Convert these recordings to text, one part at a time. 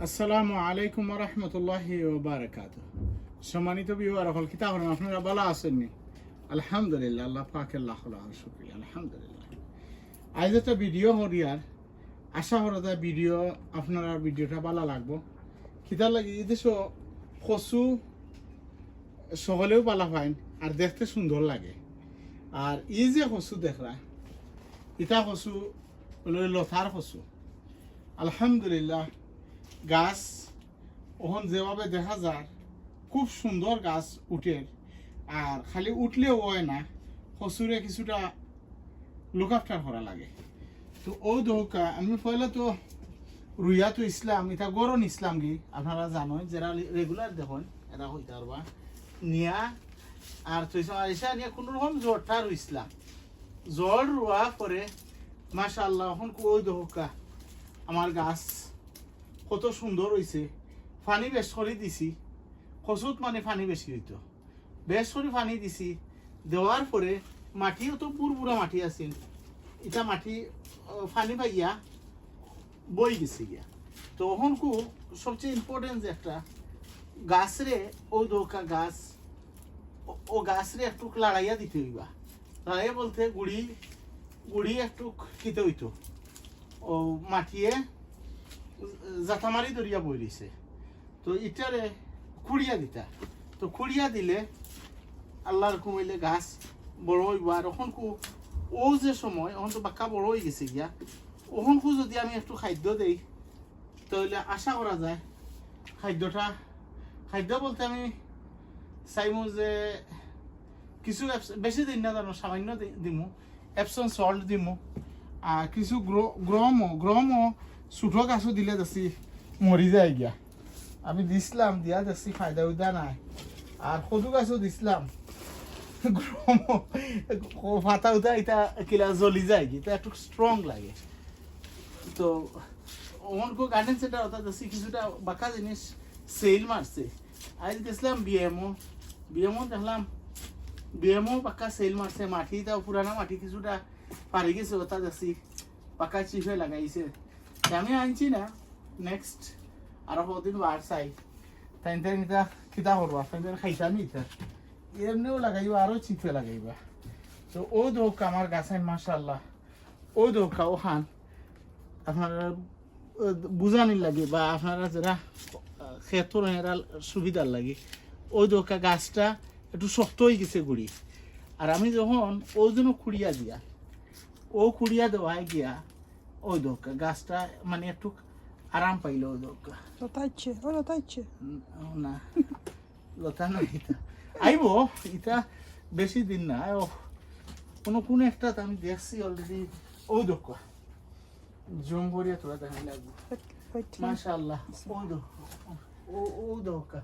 আসসালামু আলাইকুম রহমতুল্লাহ বারাকাত সম্মানিত বিবার হল কিতা করেন আপনারা ভালো আছেননি। আলহামদুলিল্লাহ, আল্লাহ পাক আল্লাহ শুক্রিয়া, আলহামদুলিল্লাহ। আজ একটা ভিডিও হরিয়ার আশা হরদা ভিডিও, আপনারা ভিডিওটা ভালো লাগবো। কিতা লাগে এদেশ কচু সকলেও পালা পাইন, আর দেখতে সুন্দর লাগে। আর এই যে কচু দেখরা ইটা কচু লথার কচু। আলহামদুলিল্লাহ গাছ ওখান যেভাবে দেখা যায়, খুব সুন্দর গাছ উঠে। আর খালি উঠলেও হয় না কচুরে কিছুটা লুক আফটার করা লাগে। তো ও দৌকা আমি পয়লা তো রুইয়া তো ইসলাম, এটা গরম ইসলাম কি? আপনারা জানো যারা রেগুলার দেখুন, এটা হইতে পারবা। নিয়া, আর তুই আইসা নিয়ে কোনো রকম জ্বরটা রুইসলাম জ্বর রোয়া পরে, মাশাআল্লাহ, এখন ওই দৌকা আমার গাছ কত সুন্দর হয়েছে পানি বেশ করে দিছি। কচুত মানে পানি বেশি হইতো বেশ করে পানি দিছি। দেওয়ার পরে মাটিও তো পুরপুরা মাটি আছিল। এটা মাটি পানি পাইয়া বই গেছে গিয়া। তো কু সবচেয়ে ইম্পর্টেন্ট একটা গাছরে ও দোকা গাছ ও- গাছরে একটু লাড়াইয়া দিতে হইবা। লাড়াইয়া বলতে গুড়ি গুড়ি একটু কিতে হইতো। ও মাটিয়ে জাতামারি দরিয়া বই দিছে তো ইটারে খুঁড়িয়া দিতা। তো খুঁড়িয়া দিলে আল্লাহর কমাইলে গাছ বড় হইব, আর এখন কু ও যে সময় এখন তো বাক্কা বড় হয়ে গেছে গিয়া ওখন কু যদি আমি একটু খাদ্য দেই, তাহলে আশা করা যায় খাদ্যটা, খাদ্য বলতে আমি চাইমু যে কিছু বেশি দিন না জানো, সামান্য দিমু এপসন সল্ট দিমু, আর কিছু গ্রমও গ্রমও ছোট গাছও দিলে দেখছি মরি যায় গিয়া। আমি দিছিলাম, দিয়া দেখছি ফায়দা উদা নাই। আর সদু গাছও দিছিলাম। ফাটা উদা এটা কিলা জ্বলি যায় কি একটু স্ট্রং লাগে। তো অনকো গার্ডেন সেন্টার অর্থাৎ দেখছি কিছুটা বাঁকা জিনিস সেল মারছে আজ গেছিলাম বিএমও বিএমও দেখলাম বিএমও পাক্কা সেল মারছে মাটি তাও পুরানা মাটি কিছুটা পারি গেছে ওটা দেখছি পাকা চিফে লাগাইছে। আমি আনছি না। নেক্সট আরও কদিন বার চাই। তাই তাই এটা কিতা করবা? তাই তাই খাইতাম এটা এমনিও লাগাইবা, আরও চিফে লাগাইবা। তো ও দোক আমার গাছাইন মাশাল্লাহ ও দোকা, ও খান আপনারা বুঝানির লাগে বা আপনারা যারা ক্ষেত্র এরা সুবিধার লাগে ওই দোকা গাছটা একটু শক্ত হয়ে গেছে গুড়ি। আর আমি যখন ওই জন্য খুঁড়িয়া দিয়া, ও খুঁড়িয়া দেওয়ায় গিয়া ওই দোকা গাছটা মানে একটু আরাম পাইল ওই দোকা। লতাইছে ও লতাইছে না লতা না ইটা। আইব ইটা বেশি দিন না ও কোনো কোন একটা আমি দেখছি অলরেডি ও দোকা জুম করিয়া তোরা দেখাই লাগবো। মাশাআল্লাহ ও দো ও ও দোকা।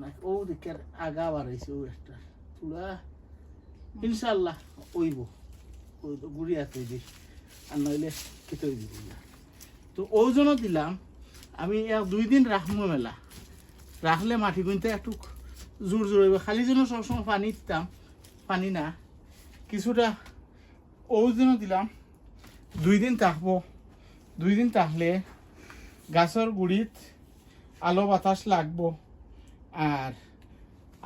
না ও দিকের আগা বাড়াইছে ও একটা। তুলা ইনশাআল্লাহ ওইব ওই তো গুড়িয়া তৈ দি। আর নইলে কেতই দিব। না তো ওজনও দিলাম। আমি এক দুই দিন রাখব মেলা। রাখলে মাটি গুনতে একটু জোর জোর খালি যেন সবসময় পানি দিতাম, পানি না। কিছুটা ওজনও দিলাম। দুই দিন থাকব দুই দিন থাকলে গাছের গুড়িত আলো বাতাস লাগবো। আর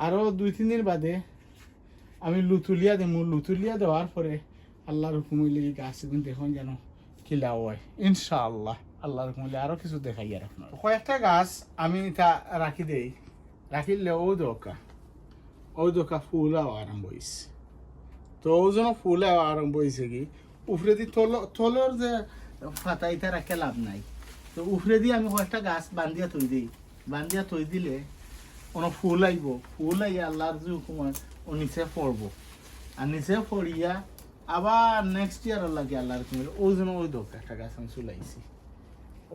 আরও দুই, তিন দিন বাদে আমি লুতুলিয়া দেবো লুতুলিয়া দেওয়ার পরে আল্লাহর হুকুম এই গাছ কিন্তু এখন যেন কিলা হয়। ইনশাআল্লাহ, আল্লাহর হুকুম হইলে আরও কিছু দেখাই আর কয়েকটা গাছ আমি এটা রাখি দেই। রাখিলে ও দোকা ও দোকা ফুল আরম্ভ হয়েছে তো ও যেন ফুল আরম্ভ হয়েছে কি, উফরে দি তলর যে ফাতা ইটা রাখে লাভ নাই। তো উফরে দিয়ে আমি কয়েকটা গাছ বান্ধিয়া থই দিই। বান্ধিয়া থই দিলে কোনো ফুল আইব। ফুল আইয়া আল্লাহর যে হুকুম ও নিচে পড়ব। আর নিচে পড়িয়া আবার নেক্সট ইয়ার লাগে আল্লাহর হুকুম ও যেন ওই দোক একটা গাছ আমি চলাইছি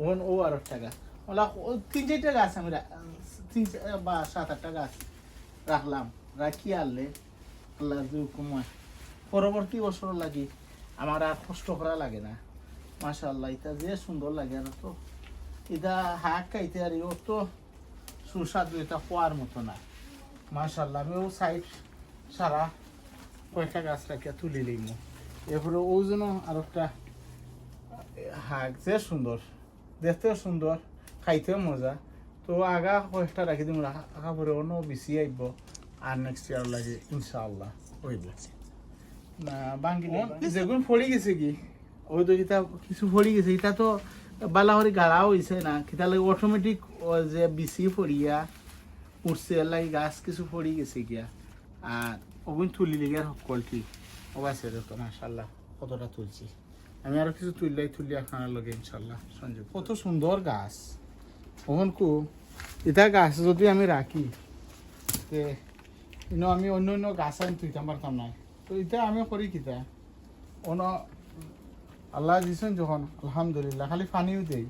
ওন ও আর একটা গাছ। ওলা তিন চারটা গাছ আমি তিন বা সাত আটটা গাছ রাখলাম। রাখি আনলে আল্লাহর হুকুম হয়, পরবর্তী বছর লাগি আমার আর কষ্ট করা লাগে না। মাশাআল্লাহ এটা যে সুন্দর লাগে আর তো। এটা হাক খাইতে আর ও তো সুস্বাদু এটা হওয়ার মতো না। মাশাআল্লাহ আমি ও সাইড সারা কয়েকটা গাছ রাখিয়া তুলে লিম এরপরে ও যেন আর একটা হাক যে সুন্দর দেখতেও সুন্দর খাইতেও মজা। তো আগা কয়েকটা রাখি দিম রাখা পরে অন্য বেশি আইব আর নেক্সট ইয়ার লাগে ইনশাআল্লাহ হইব। না বাঙ্গি যেগুন ফড়ি গেছে কি ওই তো এটা কিছু ফড়ি গেছে এটা তো বালা করে গাড়া হয়েছে না কিতা লাগে অটোমেটিক যে বিসি ফড়িয়া উঠছে লাগে গাছ কিছু ফড়ি গেছে গিয়া। আর ওগুন তুলি লেগে সকল ঠিক অবাসে তো মাশাল্লাহ কতটা তুলছি। আমি আরও কিছু তুললাই তুলি আপনার লগে ইনশাল্লাহ সঞ্জীব কত সুন্দর গাছ। ওখান কু এটা গাছ যদি আমি রাখি, তে, ইনো আমি অন্য অন্য গাছ আমি তুইতাম পারতাম না। তো এটা আমি করি কিতা? অন আল্লাহ দিছেন যখন, আলহামদুলিল্লাহ, খালি পানিও দেই।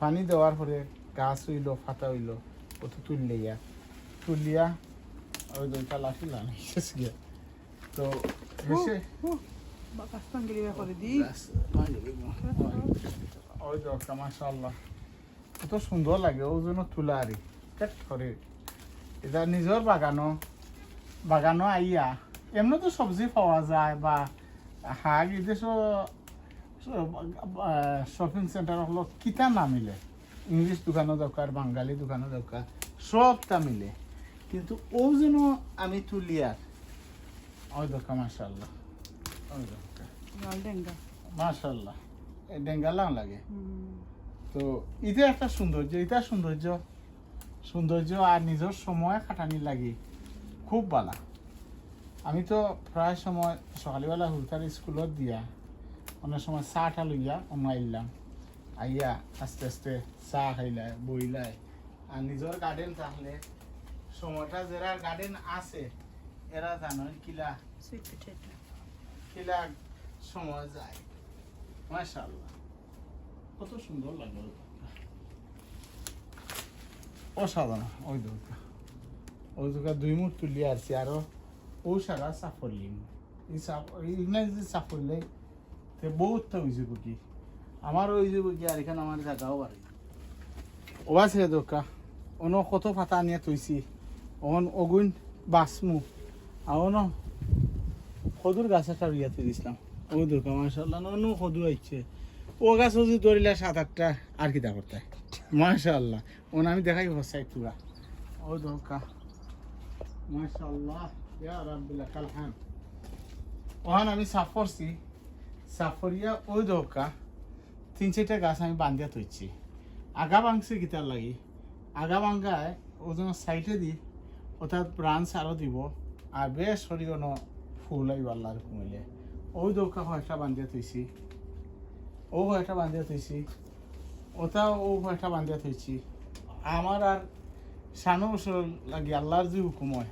পানি দেওয়ার পরে গাছ হইল ফাটা হইল, কত তুললিয়া তুলিয়া ওই দুইটা লাঠি গিয়া। তো হেসে বাকাস্তান গেলে করে দি। ওই দরকার মাশাআল্লাহ। কত সুন্দর লাগে ও জন্য তুলা আরি কেট করে এটা নিজের বাগানো। বাগানো আইয়া এমনি তো সবজি পাওয়া যায় বা হাগ শপিং সেন্টার হলো কিতা না মিলে। ইংলিশ দোকানও দরকার বাঙালি দোকানও দরকার সবটা মিলে। কিন্তু ও যেন আমি তুলি আর ওই দরকার মাশাআল্লাহ। ওই ডেঙ্গা। মাশাল্লাহ এই ডেঙ্গালাম লাগে। তো এটা একটা সৌন্দর্য এটা সৌন্দর্য সৌন্দর্য আর নিজের সময় খাটানি লাগে খুব ভালো আমি তো প্রায় সময় সকালবেলা হুলতার স্কুলত দিয়া অনেক সময় চাহটা লইয়া অন্য আইলাম আইয়া আস্তে আস্তে চা খাইলাই বইলাই আর নিজের গার্ডেন থাকলে সময়টা যারা গার্ডেন আছে এরা জানো কিলা কিলা সময় যায়। মাশাআল্লাহ। কত সুন্দর লাগে ওই অসাধারণ। ওই দোকা ওই দোকা দুই মুঠ তুলি আসছি আরও ও সারা সাফরলি এই সাফ যদি সাফরলে তে বহুত হয়েছে কি আমার ওই যে কি আর এখানে আমার জায়গাও বাড়ি। ও আছে দোকা। অন কত ফাতা নিয়ে তৈছি অন অগুন বাসমু। আর অন খদুর গাছ একটা রিয়াতে দিছিলাম। ও দুর্গা মাশাল্লাহ ননু খদু আইছে ও গাছ যদি ধরিলে সাত আটটা আর কি দা করতে মাশাল্লাহ ওন আমি দেখাই হসাই তুরা ও দুর্গা মাশাল্লাহ ইয়া ওহান আমি সাফ করছি সাফ করিয়া ওই দোকা তিন চারটা গাছ আমি বান্ধিয়া থইছি আগা ভাঙছি গীতার লাগি। আগা ভাঙ্গায় ওজন সাইডে দি অর্থাৎ প্রাণ আরও দিব, আর বেশ সরিগণ ফুল আইব আল্লাহর কমিলে। ওই দৌকা কয়েকটা বান্ধিয়া থইছি। ও কয়েকটা বান্ধিয়া থইছি। ওটা ও কয়েকটা বান্ধিয়া থইছি। আমার আর সানো বছর লাগি আল্লাহর যে হুকুম হয়,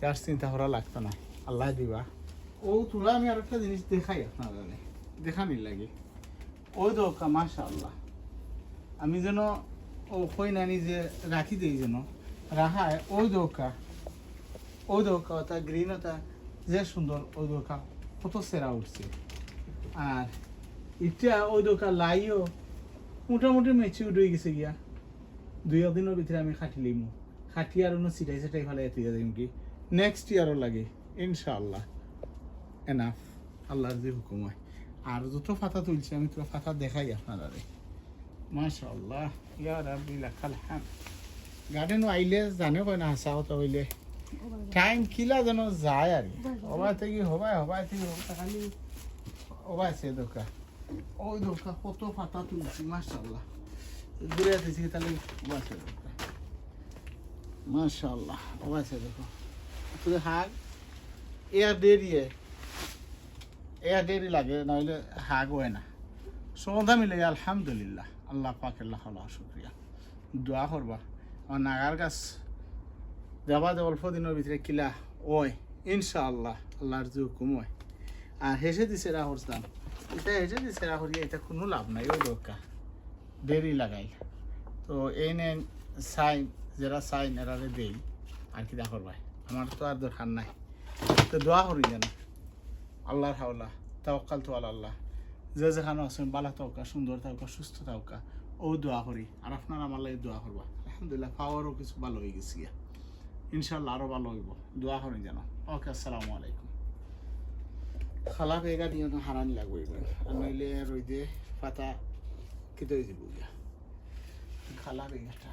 তার চিন্তা করা লাগতো না। আল্লাহ দিবা। ও তোরা আমি আর একটা জিনিস দেখাই আপনারা দেখানি লাগে। ওই দৌকা মাশা আল্লাহ আমি যেন ও কই নানি যে রাখি দিই যেন রাখায় ওই দৌকা ওই দৌকা ওটা গ্রিন ওটা যে সুন্দর ওই দৌকা কত সেরা উঠছে। আর এটা ওই দৌকা লাইও মোটামুটি মেচিউড হয়ে গেছে গিয়া। দুই দিনের ভিতরে আমি খাটি লিমু। খাটি আর অন্য সিটাই সিটাই ফেলে এতে দিম কি? নেক্সট ইয়ারও লাগে, ইনশাআল্লাহ। এনাফ আল্লাহর যে হুকুম হয়। আর যত ফাতা তুলছি, আমি তো ফাতা দেখাই আপনারা মাশাআল্লাহ, ইয়া রাব্বি লাকাল হাম। গার্ডেন আইলে জানে কয় না হাসা কথা হইলে টাইম কিলা যেন যায় আর হবাই থেকে হবাই হবাই থেকে খালি হবাই সে দোকা। ওই দোকা কত ফাতা তুলছি মাশাআল্লাহ। দূরে আতেছি তাহলে হবাই সে দোকা। মাশাআল্লাহ হবাই সে দেখো তুই হাগ এয়ার দেরিয়ে এয়ার দেরি লাগে নইলে হাগ হয় না। সৌদা মিলে আলহামদুলিল্লাহ। আল্লাহ পাক আল্লাহ শুক্রিয়া দোয়া করবা আমার নাগার গাছ। যাবা দে অল্প দিনের ভিতরে কিলা ওই, ইনশাআল্লাহ, আল্লাহর যে হুকুম হয় আর হেসে দিছে রা হরতাম এটা হেসে দিছে রা হরিয়া এটা কোনো লাভ নাই, ওই দরকার দেরি লাগাই তো এই নেন সাইন, যারা সাইন এরারে দেই, আর কি দেখর ভাই। আমার তো আর দরকার নাই। তো দোয়া করি যেন আল্লাহর হাওলা তাওকাল তো আল্লাহ। যে যেখানে আছেন বালা থাকা, সুন্দর থাকা, সুস্থ থাকা, ও দোয়া করি। আর আপনার আমার লাগে দোয়া করবা। আলহামদুলিল্লাহ পাওয়ারও কিছু ভালো হয়ে গেছি গিয়া। ইনশাল্লাহ আরও ভালো হইব। দোয়া করেন যেন। ওকে আসসালামু আলাইকুম। খালা বেগা দিয়ে তো হারানি লাগবে আর নইলে রইদে পাতা কেটে দিব গিয়া খালা বেগাটা।